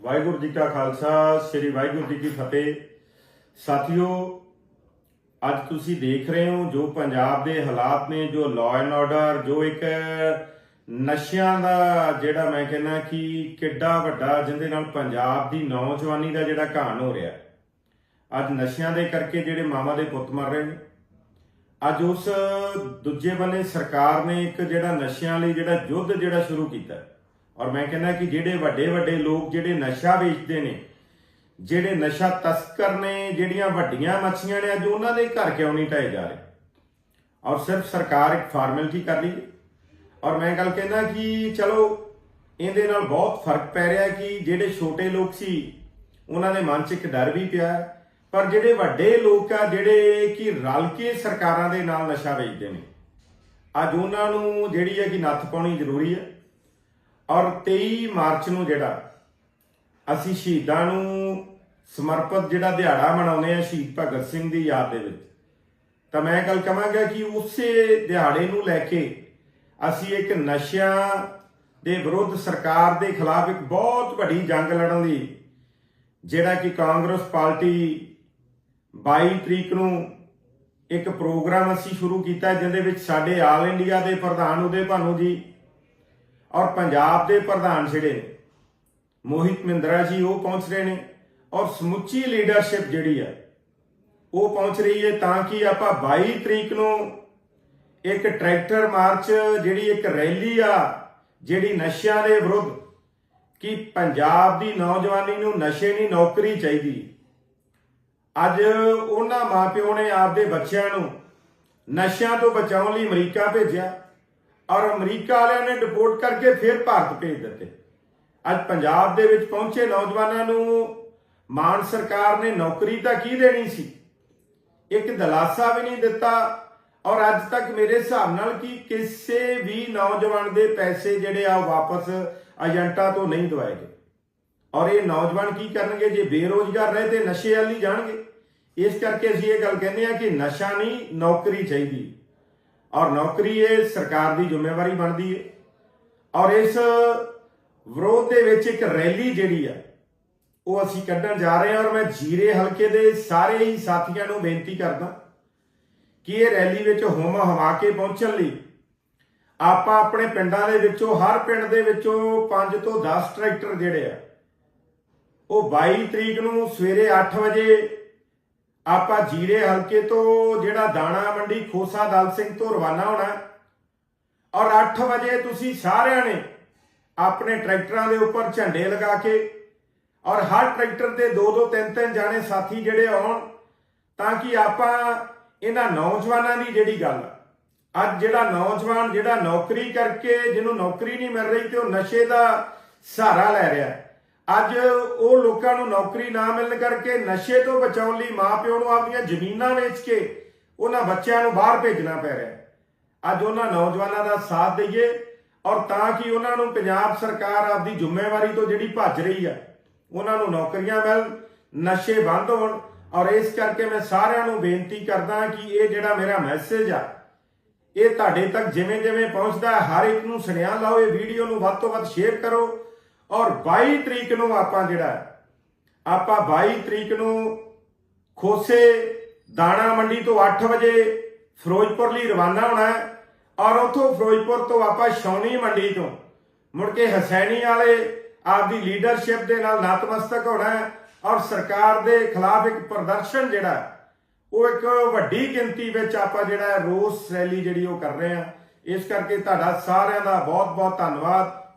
ਵਾਹਿਗੁਰੂ ਜੀ ਕਾ ਖਾਲਸਾ, ਸ੍ਰੀ ਵਾਹਿਗੁਰੂ ਜੀ ਕੀ ਫਤਿਹ। ਸਾਥੀਓ, ਅੱਜ ਤੁਸੀਂ ਦੇਖ ਰਹੇ ਹੋ ਜੋ ਪੰਜਾਬ ਦੇ ਹਾਲਾਤ ਨੇ, ਜੋ ਲਾਅ ਐਂਡ ਆਰਡਰ ਜੋ ਇੱਕ ਨਸ਼ਿਆਂ ਦਾ ਜਿਹੜਾ ਮੈਂ ਕਹਿੰਦਾ ਕਿ ਕਿੱਡਾ ਵੱਡਾ, ਜਿਹਦੇ ਨਾਲ ਪੰਜਾਬ ਦੀ ਨੌਜਵਾਨੀ ਦਾ ਜਿਹੜਾ ਘਾਣ ਹੋ ਰਿਹਾ। ਅੱਜ ਨਸ਼ਿਆਂ ਦੇ ਕਰਕੇ ਜਿਹੜੇ ਮਾਵਾਂ ਦੇ ਪੁੱਤ ਮਰ ਰਹੇ ਨੇ। ਅੱਜ ਉਸ ਦੂਜੇ ਬੰਨੇ ਸਰਕਾਰ ਨੇ ਇੱਕ ਜਿਹੜਾ ਨਸ਼ਿਆਂ ਲਈ ਜਿਹੜਾ ਯੁੱਧ ਜਿਹੜਾ ਸ਼ੁਰੂ ਕੀਤਾ। ਔਰ ਮੈਂ ਕਹਿੰਦਾ ਕਿ ਜਿਹੜੇ ਵੱਡੇ ਵੱਡੇ ਲੋਕ ਜਿਹੜੇ ਨਸ਼ਾ ਵੇਚਦੇ ਨੇ, ਜਿਹੜੇ ਨਸ਼ਾ ਤਸਕਰ ਨੇ, ਜਿਹੜੀਆਂ ਵੱਡੀਆਂ ਮੱਛੀਆਂ ਨੇ, ਅੱਜ ਉਹਨਾਂ ਦੇ ਘਰ ਕਿਉਂ ਨਹੀਂ ਢਾਏ ਜਾ ਰਹੇ? ਔਰ ਸਿਰਫ ਸਰਕਾਰ ਇੱਕ ਫਾਰਮੈਲਿਟੀ ਕਰ ਰਹੀ ਹੈ ਔਰ ਮੈਂ ਗੱਲ ਕਹਿੰਦਾ ਕਿ ਚਲੋ, ਇਹਦੇ ਨਾਲ ਬਹੁਤ ਫ਼ਰਕ ਪੈ ਰਿਹਾ ਕਿ ਜਿਹੜੇ ਛੋਟੇ ਲੋਕ ਸੀ, ਉਹਨਾਂ ਦੇ ਮਨ 'ਚ ਇੱਕ ਡਰ ਵੀ ਪਿਆ ਪਰ ਜਿਹੜੇ ਵੱਡੇ ਲੋਕ ਆ, ਜਿਹੜੇ ਕਿ ਰਲ ਕੇ ਸਰਕਾਰਾਂ ਦੇ ਨਾਲ ਨਸ਼ਾ ਵੇਚਦੇ ਨੇ, ਅੱਜ ਉਹਨਾਂ ਨੂੰ ਜਿਹੜੀ ਹੈ ਕਿ ਨੱਥ ਪਾਉਣੀ ਜ਼ਰੂਰੀ ਹੈ। ਔਰ 23 ਮਾਰਚ ਨੂੰ ਜਿਹੜਾ ਅਸੀਂ ਸ਼ਹੀਦਾਂ ਨੂੰ ਸਮਰਪਿਤ ਜਿਹੜਾ ਦਿਹਾੜਾ ਮਨਾਉਂਦੇ ਆ ਸ਼ਹੀਦ ਭਗਤ ਸਿੰਘ ਦੀ ਯਾਦ ਦੇ ਵਿੱਚ। ਤਾਂ ਮੈਂ ਗੱਲ ਕਹਾਂਗਾ ਕਿ ਉਸੇ ਦਿਹਾੜੇ ਨੂੰ ਲੈ ਕੇ ਅਸੀਂ ਇੱਕ ਨਸ਼ਿਆਂ ਦੇ ਵਿਰੁੱਧ ਸਰਕਾਰ ਦੇ ਖਿਲਾਫ ਇੱਕ ਬਹੁਤ ਵੱਡੀ ਜੰਗ ਲੜਨ ਲਈ, ਜਿਹੜਾ ਕਿ ਕਾਂਗਰਸ ਪਾਰਟੀ 22 ਤਰੀਕ ਨੂੰ ਇੱਕ ਪ੍ਰੋਗਰਾਮ ਅਸੀਂ ਸ਼ੁਰੂ ਕੀਤਾ, ਜਿਹਦੇ ਵਿੱਚ ਸਾਡੇ ਆਲ ਇੰਡੀਆ ਦੇ ਪ੍ਰਧਾਨ ਉਹਦੇ ਭਾਨੂ ਜੀ ਔਰ ਪੰਜਾਬ ਦੇ ਪ੍ਰਧਾਨ ਜਿਹੜੇ ਨੇ, ਮੋਹਿਤ ਮਿੰਦਰਾ ਜੀ, ਉਹ ਪਹੁੰਚ ਰਹੇ ਨੇ ਔਰ ਸਮੁੱਚੀ ਲੀਡਰਸ਼ਿਪ ਜਿਹੜੀ ਹੈ ਉਹ ਪਹੁੰਚ ਰਹੀ ਹੈ ਤਾਂ ਕਿ ਆਪਾਂ 22 ਤਰੀਕ ਨੂੰ ਇੱਕ ਟਰੈਕਟਰ ਮਾਰਚ ਜਿਹੜੀ ਇੱਕ ਰੈਲੀ ਆ, ਜਿਹੜੀ ਨਸ਼ਿਆਂ ਦੇ ਵਿਰੁੱਧ ਕਿ ਪੰਜਾਬ ਦੀ ਨੌਜਵਾਨੀ ਨੂੰ ਨਸ਼ੇ ਨਹੀਂ ਨੌਕਰੀ ਚਾਹੀਦੀ ਅੱਜ ਉਹਨਾਂ ਮਾਪਿਓ ਨੇ ਆਪਦੇ ਬੱਚਿਆਂ ਨੂੰ ਨਸ਼ਿਆਂ ਤੋਂ ਬਚਾਉਣ ਲਈ ਅਮਰੀਕਾ ਭੇਜਿਆ। ਔਰ ਅਮਰੀਕਾ ਵਾਲਿਆਂ ਨੇ ਡਿਪੋਰਟ ਕਰਕੇ ਫਿਰ ਭਾਰਤ ਭੇਜ ਦਿੱਤੇ। ਅੱਜ ਪੰਜਾਬ ਦੇ ਵਿੱਚ ਪਹੁੰਚੇ ਨੌਜਵਾਨਾਂ ਨੂੰ ਮਾਨ ਸਰਕਾਰ ਨੇ ਨੌਕਰੀ ਤਾਂ ਕੀ ਦੇਣੀ ਸੀ? ਇੱਕ ਦਲਾਸਾ ਵੀ ਨਹੀਂ ਦਿੱਤਾ। ਔਰ ਅੱਜ ਤੱਕ ਮੇਰੇ ਹਿਸਾਬ ਨਾਲ ਕਿ ਕਿਸੇ ਵੀ ਨੌਜਵਾਨ ਦੇ ਪੈਸੇ ਜਿਹੜੇ ਆ ਉਹ ਵਾਪਸ ਏਜੰਟਾਂ ਤੋਂ ਨਹੀਂ ਦਵਾਏ ਗਏ। ਔਰ ਇਹ ਨੌਜਵਾਨ ਕੀ ਕਰਨਗੇ? ਜੇ ਬੇਰੋਜ਼ਗਾਰ ਰਹੇ ਤੇ ਨਸ਼ੇ ਵੱਲ ਜਾਣਗੇ। ਇਸ ਕਰਕੇ ਅਸੀਂ ਇਹ ਗੱਲ ਕਹਿੰਦੇ ਆ ਕਿ ਨਸ਼ਾ ਨਹੀਂ, ਨੌਕਰੀ ਚਾਹੀਦੀ ਔਰ ਨੌਕਰੀ ਇਹ ਸਰਕਾਰ ਦੀ ਜ਼ਿੰਮੇਵਾਰੀ ਬਣਦੀ ਹੈ ਔਰ ਇਸ ਵਿਰੋਧ ਦੇ ਵਿੱਚ ਇੱਕ ਰੈਲੀ ਜਿਹੜੀ ਆ, ਉਹ ਅਸੀਂ ਕੱਢਣ ਜਾ ਰਹੇ ਹਾਂ ਔਰ ਮੈਂ ਜੀਰੇ ਹਲਕੇ ਦੇ ਸਾਰੇ ਹੀ ਸਾਥੀਆਂ ਨੂੰ ਬੇਨਤੀ ਕਰਦਾ ਕਿ ਇਹ ਰੈਲੀ ਵਿੱਚ ਹੁਮ ਹਮਾ ਕੇ ਪਹੁੰਚਣ ਲਈ ਆਪਾਂ ਆਪਣੇ ਪਿੰਡਾਂ ਦੇ ਵਿੱਚੋਂ, ਹਰ ਪਿੰਡ ਦੇ ਵਿੱਚੋਂ 5 ਤੋਂ 10 ਟਰੈਕਟਰ ਜਿਹੜੇ ਆ, ਉਹ 22 ਤਰੀਕ ਨੂੰ ਸਵੇਰੇ 8 ਵਜੇ ਆਪਾਂ ਜੀਰੇ ਹਲਕੇ ਤੋਂ ਜਿਹੜਾ ਦਾਣਾ ਮੰਡੀ ਖੋਸਾ ਦਲ ਸਿੰਘ ਤੋਂ ਰਵਾਨਾ ਹੋਣਾ ਔਰ 8 ਵਜੇ ਤੁਸੀਂ ਸਾਰਿਆਂ ਨੇ ਆਪਣੇ ਟਰੈਕਟਰਾਂ ਦੇ ਉੱਪਰ ਝੰਡੇ ਲਗਾ ਕੇ ਔਰ ਹਰ ਟਰੈਕਟਰ ਤੇ ਦੋ ਦੋ ਤਿੰਨ ਤਿੰਨ ਜਾਣੇ ਸਾਥੀ ਜਿਹੜੇ ਆਉਣ ਤਾਂ ਕਿ ਆਪਾਂ ਇਹਨਾਂ ਨੌਜਵਾਨਾਂ ਦੀ ਜਿਹੜੀ ਗੱਲ ਅੱਜ ਜਿਹੜਾ ਨੌਜਵਾਨ ਜਿਹੜਾ ਨੌਕਰੀ ਕਰਕੇ ਜਿਹਨੂੰ ਨੌਕਰੀ ਨਹੀਂ ਮਿਲ ਰਹੀ ਤੇ ਉਹ ਨਸ਼ੇ ਦਾ ਸਹਾਰਾ ਲੈ ਰਿਹਾ ਹੈ। ਅੱਜ ਉਹ ਲੋਕਾਂ ਨੂੰ ਨੌਕਰੀ ਨਾ ਮਿਲਣ ਕਰਕੇ ਨਸ਼ੇ ਤੋਂ ਬਚਾਉਣ ਲਈ ਮਾਪਿਓ ਨੂੰ ਆਪਣੀਆਂ ਜ਼ਮੀਨਾਂ ਵੇਚ ਕੇ ਉਹਨਾਂ ਬੱਚਿਆਂ ਨੂੰ ਬਾਹਰ ਭੇਜਣਾ ਪੈ ਰਿਹਾ ਅੱਜ ਉਹਨਾਂ ਨੌਜਵਾਨਾਂ ਦਾ ਸਾਥ ਦਈਏ ਔਰ ਤਾਂ ਕਿ ਉਹਨਾਂ ਨੂੰ ਪੰਜਾਬ ਸਰਕਾਰ ਆਪਦੀ ਜ਼ਿੰਮੇਵਾਰੀ ਤੋਂ ਜਿਹੜੀ ਭੱਜ ਰਹੀ ਆ, ਉਹਨਾਂ ਨੂੰ ਨੌਕਰੀਆਂ ਮਿਲਣ ਨਸ਼ੇ ਬੰਦ ਹੋਣ ਔਰ ਇਸ ਕਰਕੇ ਮੈਂ ਸਾਰਿਆਂ ਨੂੰ ਬੇਨਤੀ ਕਰਦਾ ਕਿ ਇਹ ਜਿਹੜਾ ਮੇਰਾ ਮੈਸੇਜ ਆ, ਇਹ ਤੁਹਾਡੇ ਤੱਕ ਜਿਵੇਂ ਜਿਵੇਂ ਪਹੁੰਚਦਾ ਹਰ ਇੱਕ ਨੂੰ ਸੁਨੇਹਾ ਲਾਓ, ਇਹ ਵੀਡੀਓ ਨੂੰ ਵੱਧ ਤੋਂ ਵੱਧ ਸ਼ੇਅਰ ਕਰੋ। ਔਰ 22 ਤਰੀਕ ਨੂੰ ਆਪਾਂ ਜਿਹੜਾ ਆਪਾਂ 22 ਤਰੀਕ ਨੂੰ ਖੋਸੇ ਦਾਣਾ ਮੰਡੀ ਤੋਂ 8 ਵਜੇ ਫਿਰੋਜ਼ਪੁਰ ਲਈ ਰਵਾਨਾ ਹੋਣਾ ਹੈ ਔਰ ਉਥੋਂ ਫਿਰੋਜ਼ਪੁਰ ਤੋਂ ਆਪਾਂ ਸ਼ੌਣੀ ਮੰਡੀ ਤੋਂ ਮੁੜ ਕੇ ਹਸੈਣੀ ਵਾਲੇ ਆਪਦੀ ਲੀਡਰਸ਼ਿਪ ਦੇ ਨਾਲ ਨਤਮਸਤਕ ਹੋਣਾ ਹੈ ਔਰ ਸਰਕਾਰ ਦੇ ਖਿਲਾਫ ਇੱਕ ਪ੍ਰਦਰਸ਼ਨ ਜਿਹੜਾ ਉਹ ਇੱਕ ਵੱਡੀ ਗਿਣਤੀ ਵਿੱਚ ਆਪਾਂ ਜਿਹੜਾ ਰੋਸ ਰੈਲੀ ਜਿਹੜੀ ਉਹ ਕਰ ਰਹੇ ਹਾਂ। ਇਸ ਕਰਕੇ ਤੁਹਾਡਾ ਸਾਰਿਆਂ ਦਾ ਬਹੁਤ ਬਹੁਤ ਧੰਨਵਾਦ।